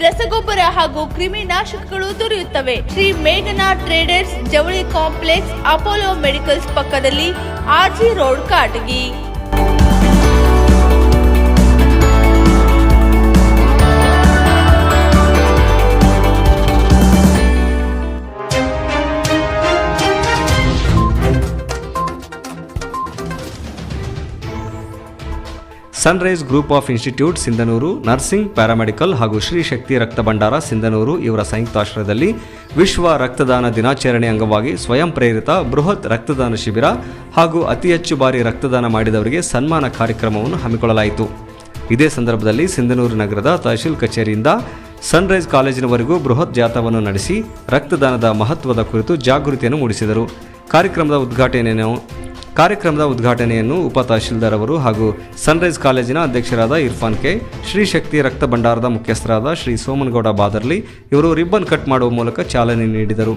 ರಸಗೊಬ್ಬರ ಹಾಗೂ ಕ್ರಿಮಿನಾಶಕಗಳು ದೊರೆಯುತ್ತವೆ. ಶ್ರೀ ಮೇಘನಾ ಟ್ರೇಡರ್ಸ್ ಜವಳಿ ಕಾಂಪ್ಲೆಕ್ಸ್ ಅಪೋಲೋ ಮೆಡಿಕಲ್ಸ್ ಪಕ್ಕದಲ್ಲಿ RG road, Katagi. Sunrise group of institute Sindhanur nursing paramedical ಹಾಗೂ ಶ್ರೀ ಶಕ್ತಿ ರಕ್ತ ಭಂಡಾರ ಸಿಂಧನೂರು ಇವರ ಸಂಯುಕ್ತಾಶ್ರಯದಲ್ಲಿ ವಿಶ್ವ ರಕ್ತದಾನ ದಿನಾಚರಣೆ ಅಂಗವಾಗಿ ಸ್ವಯಂ ಪ್ರೇರಿತ ಬೃಹತ್ ರಕ್ತದಾನ ಶಿಬಿರ ಹಾಗೂ ಅತಿ ಹೆಚ್ಚು ಬಾರಿ ರಕ್ತದಾನ ಮಾಡಿದವರಿಗೆ ಸನ್ಮಾನ ಕಾರ್ಯಕ್ರಮವನ್ನು ಹಮ್ಮಿಕೊಳ್ಳಲಾಯಿತು. ಇದೇ ಸಂದರ್ಭದಲ್ಲಿ ಸಿಂಧನೂರು ನಗರದ ತಹಶೀಲ್ ಕಚೇರಿಯಿಂದ ಸನ್ರೈಸ್ ಕಾಲೇಜಿನವರೆಗೂ ಬೃಹತ್ ಜಾಥಾವನ್ನು ನಡೆಸಿ ರಕ್ತದಾನದ ಮಹತ್ವದ ಕುರಿತು ಜಾಗೃತಿಯನ್ನು ಮೂಡಿಸಿದರು. ಕಾರ್ಯಕ್ರಮದ ಉದ್ಘಾಟನೆಯನ್ನು ಕಾರ್ಯಕ್ರಮದ ಉದ್ಘಾಟನೆಯನ್ನು ಉಪ ತಹಶೀಲ್ದಾರ್ ಅವರು ಹಾಗೂ ಸನ್ರೈಸ್ ಕಾಲೇಜಿನ ಅಧ್ಯಕ್ಷರಾದ ಇರ್ಫಾನ್ ಕೆ. ಶ್ರೀ ಶಕ್ತಿ ರಕ್ತ ಭಂಡಾರದ ಮುಖ್ಯಸ್ಥರಾದ ಶ್ರೀ ಸೋಮನಗೌಡ ಬಾದರ್ಲಿ ಇವರು ರಿಬ್ಬನ್ ಕಟ್ ಮಾಡುವ ಮೂಲಕ ಚಾಲನೆ ನೀಡಿದರು.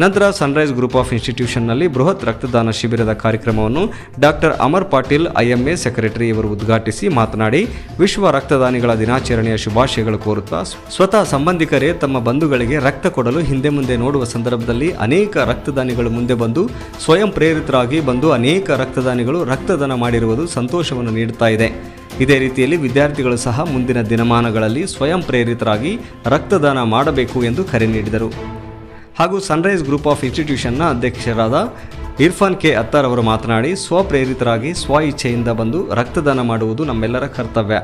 ನಂತರ ಸನ್ರೈಸ್ ಗ್ರೂಪ್ ಆಫ್ ಇನ್ಸ್ಟಿಟ್ಯೂಷನ್ನಲ್ಲಿ ಬೃಹತ್ ರಕ್ತದಾನ ಶಿಬಿರದ ಕಾರ್ಯಕ್ರಮವನ್ನು doctor Amar Patil IMA secretary ಇವರು ಉದ್ಘಾಟಿಸಿ ಮಾತನಾಡಿ, ವಿಶ್ವ ರಕ್ತದಾನಿಗಳ ದಿನಾಚರಣೆಯ ಶುಭಾಶಯಗಳು ಕೋರುತ್ತಾ, ಸ್ವತಃ ಸಂಬಂಧಿಕರೇ ತಮ್ಮ ಬಂಧುಗಳಿಗೆ ರಕ್ತ ಕೊಡಲು ಹಿಂದೆ ಮುಂದೆ ನೋಡುವ ಸಂದರ್ಭದಲ್ಲಿ ಅನೇಕ ರಕ್ತದಾನಿಗಳು ಮುಂದೆ ಬಂದು, ಸ್ವಯಂ ಪ್ರೇರಿತರಾಗಿ ಬಂದು ಅನೇಕ ರಕ್ತದಾನಿಗಳು ರಕ್ತದಾನ ಮಾಡಿರುವುದು ಸಂತೋಷವನ್ನು ನೀಡುತ್ತಾ ಇದೆ. ಇದೇ ರೀತಿಯಲ್ಲಿ ವಿದ್ಯಾರ್ಥಿಗಳು ಸಹ ಮುಂದಿನ ದಿನಮಾನಗಳಲ್ಲಿ ಸ್ವಯಂ ಪ್ರೇರಿತರಾಗಿ ರಕ್ತದಾನ ಮಾಡಬೇಕು ಎಂದು ಕರೆ ನೀಡಿದರು. ಹಾಗೂ ಸನ್ರೈಸ್ ಗ್ರೂಪ್ ಆಫ್ ಇನ್ಸ್ಟಿಟ್ಯೂಷನ್ನ ಅಧ್ಯಕ್ಷರಾದ ಇರ್ಫಾನ್ ಕೆ ಅತ್ತಾರ್ ಅವರು ಮಾತನಾಡಿ, ಸ್ವಪ್ರೇರಿತರಾಗಿ, ಸ್ವ ಇಚ್ಛೆಯಿಂದ ಬಂದು ರಕ್ತದಾನ ಮಾಡುವುದು ನಮ್ಮೆಲ್ಲರ ಕರ್ತವ್ಯ.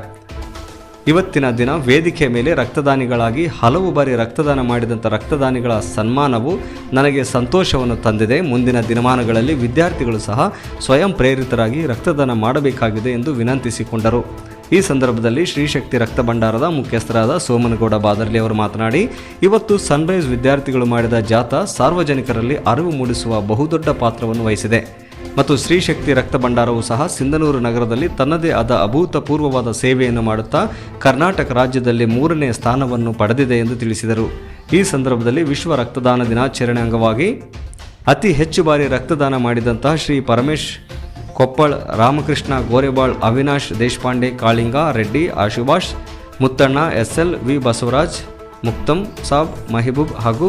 ಇವತ್ತಿನ ದಿನ ವೇದಿಕೆ ಮೇಲೆ ರಕ್ತದಾನಿಗಳಾಗಿ ಹಲವು ಬಾರಿ ರಕ್ತದಾನ ಮಾಡಿದಂಥ ರಕ್ತದಾನಿಗಳ ಸನ್ಮಾನವು ನನಗೆ ಸಂತೋಷವನ್ನು ತಂದಿದೆ. ಮುಂದಿನ ದಿನಮಾನಗಳಲ್ಲಿ ವಿದ್ಯಾರ್ಥಿಗಳು ಸಹ ಸ್ವಯಂ ಪ್ರೇರಿತರಾಗಿ ರಕ್ತದಾನ ಮಾಡಬೇಕಾಗಿದೆ ಎಂದು ವಿನಂತಿಸಿಕೊಂಡರು. ಈ ಸಂದರ್ಭದಲ್ಲಿ ಶ್ರೀಶಕ್ತಿ ರಕ್ತ ಭಂಡಾರದ ಮುಖ್ಯಸ್ಥರಾದ ಸೋಮನಗೌಡ ಬಾದರ್ಲಿ ಅವರು ಮಾತನಾಡಿ, ಇವತ್ತು ಸನ್ರೈಸ್ ವಿದ್ಯಾರ್ಥಿಗಳು ಮಾಡಿದ ಜಾಥಾ ಸಾರ್ವಜನಿಕರಲ್ಲಿ ಅರಿವು ಮೂಡಿಸುವ ಬಹುದೊಡ್ಡ ಪಾತ್ರವನ್ನು ವಹಿಸಿದೆ. ಮತ್ತು ಶ್ರೀಶಕ್ತಿ ರಕ್ತ ಭಂಡಾರವು ಸಹ ಸಿಂಧನೂರು ನಗರದಲ್ಲಿ ತನ್ನದೇ ಆದ ಅಭೂತಪೂರ್ವವಾದ ಸೇವೆಯನ್ನು ಮಾಡುತ್ತಾ ಕರ್ನಾಟಕ ರಾಜ್ಯದಲ್ಲಿ ಮೂರನೇ ಸ್ಥಾನವನ್ನು ಪಡೆದಿದೆ ಎಂದು ತಿಳಿಸಿದರು. ಈ ಸಂದರ್ಭದಲ್ಲಿ ವಿಶ್ವ ರಕ್ತದಾನ ದಿನಾಚರಣೆ ಅಂಗವಾಗಿ ಅತಿ ಹೆಚ್ಚು ಬಾರಿ ರಕ್ತದಾನ ಮಾಡಿದಂತಹ Shri Paramesh Koppal, Ramakrishna, Gorebal, Avinash, Deshpande, Kalinga, Reddy, Ashubhash, Muttanna S L V. Basavaraj Muktam Sab, Mahibub ಹಾಗೂ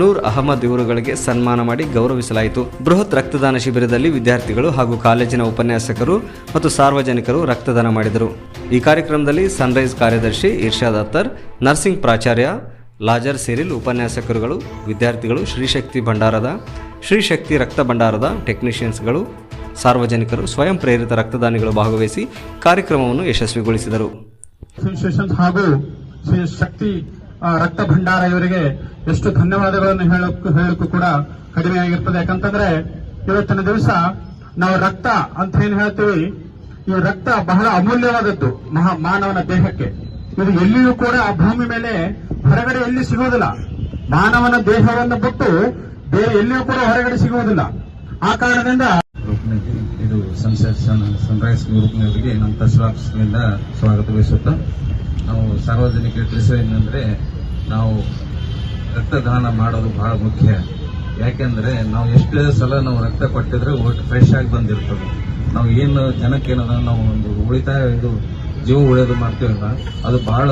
ನೂರ್ ಅಹಮದ್ ಇವರುಗಳಿಗೆ ಸನ್ಮಾನ ಮಾಡಿ ಗೌರವಿಸಲಾಯಿತು. ಬೃಹತ್ ರಕ್ತದಾನ ಶಿಬಿರದಲ್ಲಿ ವಿದ್ಯಾರ್ಥಿಗಳು ಹಾಗೂ ಕಾಲೇಜಿನ ಉಪನ್ಯಾಸಕರು ಮತ್ತು ಸಾರ್ವಜನಿಕರು ರಕ್ತದಾನ ಮಾಡಿದರು. ಈ ಕಾರ್ಯಕ್ರಮದಲ್ಲಿ ಸನ್ರೈಸ್ ಕಾರ್ಯದರ್ಶಿ ಇರ್ಷಾದ್ ಅತ್ತರ್ ನರ್ಸಿಂಗ್ ಪ್ರಾಚಾರ್ಯ ಲಾಜರ್ ಸಿರಿಲ್ ಉಪನ್ಯಾಸಕರುಗಳು, ವಿದ್ಯಾರ್ಥಿಗಳು ಶ್ರೀಶಕ್ತಿ ಭಂಡಾರದ ಶ್ರೀಶಕ್ತಿ ರಕ್ತ ಭಂಡಾರದ ಟೆಕ್ನಿಷಿಯನ್ಸ್ಗಳು ಸಾರ್ವಜನಿಕರು ಸ್ವಯಂ ಪ್ರೇರಿತ ರಕ್ತದಾನಿಗಳು ಭಾಗವಹಿಸಿ ಕಾರ್ಯಕ್ರಮವನ್ನು ಯಶಸ್ವಿಗೊಳಿಸಿದರು. ಹಾಗೂ ಶಕ್ತಿ ರಕ್ತ ಭಂಡಾರ ಇವರಿಗೆ ಎಷ್ಟು ಧನ್ಯವಾದಗಳನ್ನು ಹೇಳಕ್ಕೂ ಕೂಡ ಕಡಿಮೆ ಆಗಿರ್ತದೆ. ಯಾಕಂತಂದ್ರೆ ಇವತ್ತಿನ ದಿವಸ ನಾವು ರಕ್ತ ಅಂತ ಏನ್ ಹೇಳ್ತೀವಿ? ಈ ರಕ್ತ ಬಹಳ ಅಮೂಲ್ಯವಾದದ್ದು ಮಹಾ, ಮಾನವನ ದೇಹಕ್ಕೆ. ಇದು ಎಲ್ಲಿಯೂ ಕೂಡ ಆ ಭೂಮಿ ಮೇಲೆ ಹೊರಗಡೆ ಎಲ್ಲಿ ಸಿಗುವುದಿಲ್ಲ. ಮಾನವನ ದೇಹವನ್ನು ಬಿಟ್ಟು ಬೇರೆ ಎಲ್ಲಿಯೂ ಕೂಡ ಹೊರಗಡೆ ಸಿಗುವುದಿಲ್ಲ. ಆ ಕಾರಣದಿಂದ ಇದು ಸನ್ಸೆಟ್ ಸನ್ ಸನ್ರೈಸ್ ಗ್ರೂಪ್ನವರಿಗೆ ನಮ್ಮ ತಹಸೀಲ್ ಆಫೀಸ್ನಿಂದ ಸ್ವಾಗತ ಬಯಸುತ್ತಾ ನಾವು ಸಾರ್ವಜನಿಕ ಸಾರ್ವಜನಿಕರಿಗೆ ತಿಳಿಸೋದೇನೆಂದರೆ ನಾವು ರಕ್ತದಾನ ಮಾಡೋದು ಬಹಳ ಮುಖ್ಯ. ಯಾಕೆಂದ್ರೆ ನಾವು ಎಷ್ಟೇ ಸಲ ನಾವು ರಕ್ತ ಕೊಟ್ಟಿದ್ರೆ ಒಟ್ಟು ಫ್ರೆಶ್ ಆಗಿ ಬಂದಿರ್ತದೆ. ನಾವು ಏನು ಜನಕ್ಕೆ ನಾವು ಒಂದು ಉಳಿತಾಯ ಇದು ಜೀವ ಉಳಿಯೋದು ಮಾಡ್ತೀವಲ್ಲ, ಅದು ಬಹಳ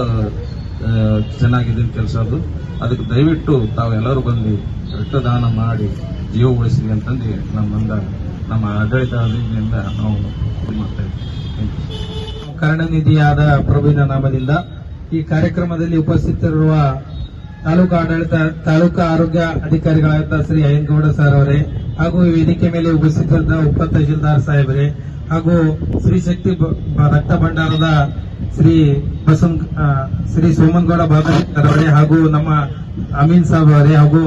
ಚೆನ್ನಾಗಿದೆ ಕೆಲಸ ಅದು. ಅದಕ್ಕೆ ದಯವಿಟ್ಟು ತಾವೆಲ್ಲರೂ ಬಂದು ರಕ್ತದಾನ ಮಾಡಿ ಜೀವ ಉಳಿಸಿ ಅಂತಂದು ನಮ್ಮಿಂದ ನಮ್ಮ ಆಡಳಿತದಿಂದ ನಾವು ಮಾಡ್ತಾ ಇದ್ದೀವಿ. ಕರ್ಣನಿಧಿಯಾದ ಪ್ರಭುವಿನ ನಾಮದಿಂದ ಈ ಕಾರ್ಯಕ್ರಮದಲ್ಲಿ ಉಪಸ್ಥಿತರಿರುವ ತಾಲೂಕು ಆಡಳಿತ, ತಾಲೂಕು ಆರೋಗ್ಯ ಅಧಿಕಾರಿಗಳಾದ ಶ್ರೀ ಅಯ್ಯನಗೌಡ ಸರ್ ಅವರೇ ಹಾಗೂ ವೇದಿಕೆ ಮೇಲೆ ಉಪಸ್ಥಿತರಿದ್ದ ಉಪ ತಹಶೀಲ್ದಾರ್ ಸಾಹೇಬರೇ ಹಾಗೂ ಶ್ರೀ ಶಕ್ತಿ ರಕ್ತ ಭಂಡಾರದ ಶ್ರೀ ಬಸವನ್ ಶ್ರೀ ಸೋಮನ್ಗೌಡ ಬಾಬಾ ಅವರೇ ಹಾಗೂ ನಮ್ಮ ಅಮೀನ್ ಸಾಬ್ ಅವರೇ ಹಾಗೂ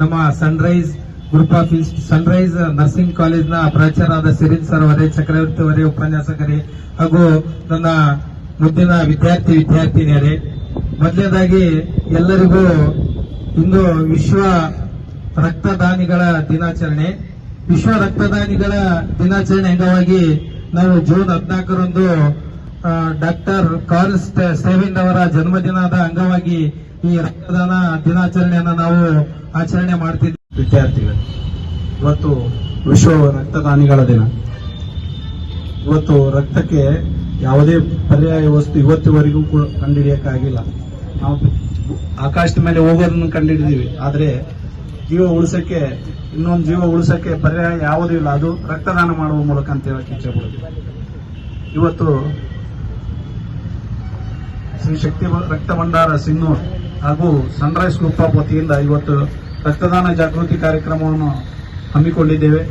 ನಮ್ಮ Sunrise group of Sunrise nursing ಕಾಲೇಜ್ನ ಪ್ರಾಚಾರ್ಯರಾದ ಸಿರಿನ್ ಸರ್ ಅವರೇ, ಚಕ್ರವರ್ತಿ ಅವರೇ, ಉಪನ್ಯಾಸಕರೇ ಹಾಗೂ ನನ್ನ ಮುದ್ದಿನ ವಿದ್ಯಾರ್ಥಿ ವಿದ್ಯಾರ್ಥಿನಿಯರೇ. ಮೊದಲನೇದಾಗಿ ಎಲ್ಲರಿಗೂ ಇಂದು ವಿಶ್ವ ರಕ್ತದಾನಿಗಳ ದಿನಾಚರಣೆ. ವಿಶ್ವ ರಕ್ತದಾನಿಗಳ ದಿನಾಚರಣೆ ಅಂಗವಾಗಿ ನಾವು ಜೂನ್ ಹದಿನಾಲ್ಕರಂದು ಡಾಕ್ಟರ್ ಕಾರ್ಲ್ ಸೇವಿಂದ್ ಅವರ ಜನ್ಮದಿನದ ಅಂಗವಾಗಿ ಈ ರಕ್ತದಾನ ದಿನಾಚರಣೆಯನ್ನ ನಾವು ಆಚರಣೆ ಮಾಡ್ತಿದ್ದೀವಿ ವಿದ್ಯಾರ್ಥಿಗಳು, ಇವತ್ತು ವಿಶ್ವ ರಕ್ತದಾನಿಗಳ ದಿನ. ಇವತ್ತು ರಕ್ತಕ್ಕೆ ಯಾವುದೇ ಪರ್ಯಾಯ ವಸ್ತು ಇವತ್ತಿವರೆಗೂ ಕೂಡ ಕಂಡುಹಿಡಿಯಕ್ಕಾಗಿಲ್ಲ. ನಾವು ಆಕಾಶದ ಮೇಲೆ ಹೋಗೋದನ್ನು ಕಂಡುಹಿಡಿದೀವಿ. ಆದರೆ ಜೀವ ಉಳಿಸಕ್ಕೆ ಇನ್ನೊಂದು ಜೀವ ಉಳಿಸಕ್ಕೆ ಪರ್ಯಾಯ ಯಾವುದೂ ಇಲ್ಲ. ಅದು ರಕ್ತದಾನ ಮಾಡುವ ಮೂಲಕ ಅಂತ ಹೇಳಕ್ಕೆ ಇಚ್ಛೆ ಇವತ್ತು ಶ್ರೀ ಶಕ್ತಿ ರಕ್ತ ಭಂಡಾರ ಸಿನ್ನೂರ್ ಹಾಗೂ ಸನ್ರೈಸ್ ಗ್ರೂಪ್ ಆಫ್ ವತಿಯಿಂದ ಇವತ್ತು ರಕ್ತದಾನ ಜಾಗೃತಿ ಕಾರ್ಯಕ್ರಮವನ್ನು ಹಮ್ಮಿಕೊಂಡಿದ್ದೇವೆ.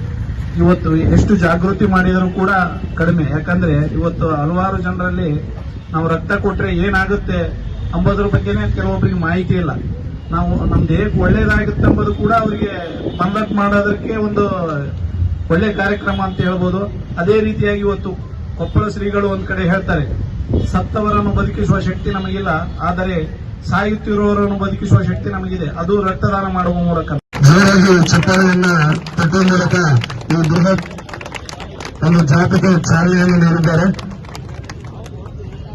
ಇವತ್ತು ಎಷ್ಟು ಜಾಗೃತಿ ಮಾಡಿದರೂ ಕೂಡ ಕಡಿಮೆ. ಯಾಕಂದ್ರೆ ಇವತ್ತು ಹಲವಾರು ಜನರಲ್ಲಿ ನಾವು ರಕ್ತ ಕೊಟ್ಟರೆ ಏನಾಗುತ್ತೆ ಅಂಬೋದ್ರ ಬಗ್ಗೆನೇ ಕೆಲವೊಬ್ಬರಿಗೆ ಮಾಹಿತಿ ಇಲ್ಲ. ನಾವು ನಮ್ಮ ದೇಹಕ್ಕೆ ಒಳ್ಳೇದಾಗುತ್ತೆ ಎಂಬುದು ಕೂಡ ಅವರಿಗೆ ಪಂದಕ್ ಮಾಡೋದಕ್ಕೆ ಒಂದು ಒಳ್ಳೆ ಕಾರ್ಯಕ್ರಮ ಅಂತ ಹೇಳ್ಬೋದು. ಅದೇ ರೀತಿಯಾಗಿ ಇವತ್ತು ಕೊಪ್ಪಳ ಶ್ರೀಗಳು ಒಂದ್ ಕಡೆ ಹೇಳ್ತಾರೆ, ಸತ್ತವರನ್ನು ಬದುಕಿಸುವ ಶಕ್ತಿ ನಮಗಿಲ್ಲ. ಆದರೆ ಸಾಯುತ್ತಿರುವವರನ್ನು ಬದುಕಿಸುವ ಶಕ್ತಿ ನಮಗಿದೆ. ಅದು ರಕ್ತದಾನ ಮಾಡುವ ಮೂಲಕ. ಜೋರಾಗಿ ಚಪ್ಪಾಳೆಯನ್ನ ತಟ್ಟುವ ಮೂಲಕ ಈ ಬೃಹತ್ ಒಂದು ಜಾತಕ ಚಾಲನೆಯನ್ನು ನೀಡಿದ್ದಾರೆ.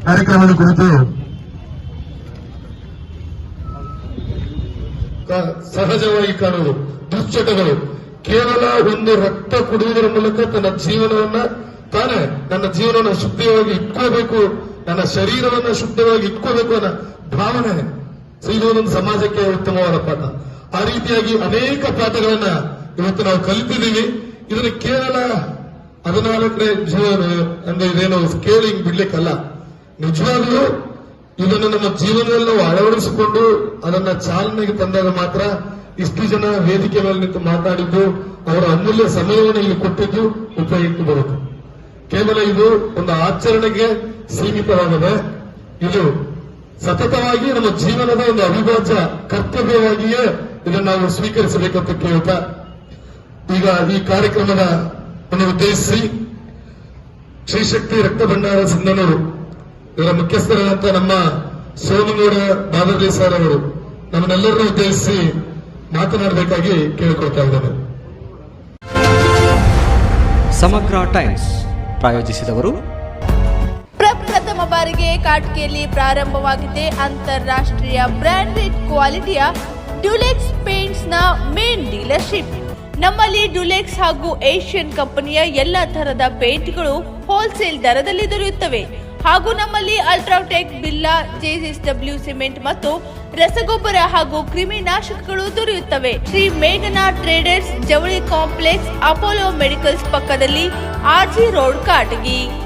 ಕಾರ್ಯಕ್ರಮದ ಕುರಿತು ಸಹಜವಾಗಿ ಕಾಣುವುದು ದುಶ್ಚಟಗಳು. ಕೇವಲ ಒಂದು ರಕ್ತ ಕುಡಿಯುವುದರ ಮೂಲಕ ತನ್ನ ಜೀವನವನ್ನ ತಾನೇ ನನ್ನ ಜೀವನವನ್ನು ಶುದ್ಧವಾಗಿ ಇಟ್ಕೋಬೇಕು ನನ್ನ ಶರೀರವನ್ನ ಶುದ್ಧವಾಗಿ ಇಟ್ಕೋಬೇಕು ಅನ್ನೋ ಭಾವನೆ. ಸೊ ಒಂದು ಸಮಾಜಕ್ಕೆ ಉತ್ತಮವಾದ ಪಾಠ. ಆ ರೀತಿಯಾಗಿ ಅನೇಕ ಪಾಠಗಳನ್ನ ಇವತ್ತು ನಾವು ಕಲಿತಿದ್ದೀವಿ. ಇದನ್ನು ಕೇವಲ ಹದಿನಾಲ್ಕನೇ ಜೀವನ ಅಂದ್ರೆ ಇದೇನು ಸ್ಕೇಲಿಂಗ್ ಬಿಡ್ಲಿಕ್ಕಲ್ಲ. ನಿಜವಾಗ್ಲೂ ಇದನ್ನು ನಮ್ಮ ಜೀವನದಲ್ಲಿ ನಾವು ಅಳವಡಿಸಿಕೊಂಡು ಅದನ್ನ ಚಾಲನೆಗೆ ತಂದಾಗ ಮಾತ್ರ ಇಷ್ಟು ಜನ ವೇದಿಕೆ ಮೇಲೆ ನಿಂತು ಮಾತಾಡಿದ್ದು, ಅವರ ಅಮೂಲ್ಯ ಸಮಯವನ್ನು ಇಲ್ಲಿ ಕೊಟ್ಟಿದ್ದು ಉಪಯುಕ್ತ ಬರುತ್ತೆ. ಕೇವಲ ಇದು ಒಂದು ಆಚರಣೆಗೆ ಸೀಮಿತವಾಗದೆ, ಇದು ಸತತವಾಗಿ ನಮ್ಮ ಜೀವನದ ಒಂದು ಅವಿಭಾಜ್ಯ ಕರ್ತವ್ಯವಾಗಿಯೇ ಇದನ್ನು ನಾವು ಸ್ವೀಕರಿಸಬೇಕಂತ ಕೇಳ್ತಾ ಈಗ ಈ ಕಾರ್ಯಕ್ರಮದ ಉದ್ದೇಶಿಸಿ ಶ್ರೀಶಕ್ತಿ ರಕ್ತ ಭಂಡಾರ ಸಿಂಧನೂರು ಇದರ ಮುಖ್ಯಸ್ಥರಾದಂತಹ ನಮ್ಮ ಸೋಮನೂರ ಬಾದರ್ಲಿ ಸರ್ ಅವರು ನಮ್ಮನ್ನೆಲ್ಲರನ್ನೂ ಉದ್ದೇಶಿಸಿ ಮಾತನಾಡಬೇಕಾಗಿ ಕೇಳಿಕೊಳ್ತಾ ಇದ್ದಾರೆ ಸಮಗ್ರ ಟೈಮ್ಸ್ ಪ್ರಾಯೋಜಿಸಿದವರು ಪ್ರಪ್ರಥಮ ಕಾಟಿಕೆಯಲ್ಲಿ ಪ್ರಾರಂಭವಾಗಿದೆ. ಅಂತಾರಾಷ್ಟ್ರೀಯ ಬ್ರಾಂಡೆಡ್ ಕ್ವಾಲಿಟಿಯ ಡ್ಯುಲೆಕ್ಸ್ ಪೇಂಟ್ಸ್ನ ಮೇನ್ ಡೀಲರ್ಶಿಪ್. ನಮ್ಮಲ್ಲಿ ಡ್ಯುಲೆಕ್ಸ್ ಹಾಗೂ ಏಷ್ಯನ್ ಕಂಪನಿಯ ಎಲ್ಲ ತರಹದ ಪೇಂಟ್ಗಳು ಹೋಲ್ಸೇಲ್ ದರದಲ್ಲಿ ದೊರೆಯುತ್ತವೆ. ಹಾಗೂ ನಮ್ಮಲ್ಲಿ ಅಲ್ಟ್ರಾಟೆಕ್ ಬಿಲ್ಲಾ ಜೆಎಸ್ಡಬ್ಲ್ಯೂ ಸಿಮೆಂಟ್ ಮತ್ತು ರಸಗೊಬ್ಬರ ಹಾಗೂ ಕ್ರಿಮಿನಾಶಕಗಳು ದೊರೆಯುತ್ತವೆ. ಶ್ರೀ ಮೇಘನಾ ಟ್ರೇಡರ್ಸ್ ಜವಳಿ ಕಾಂಪ್ಲೆಕ್ಸ್ ಅಪೋಲೋ ಮೆಡಿಕಲ್ಸ್ ಪಕ್ಕದಲ್ಲಿ ಆರ್ಜಿ ರೋಡ್ ಕಾಟಗಿ.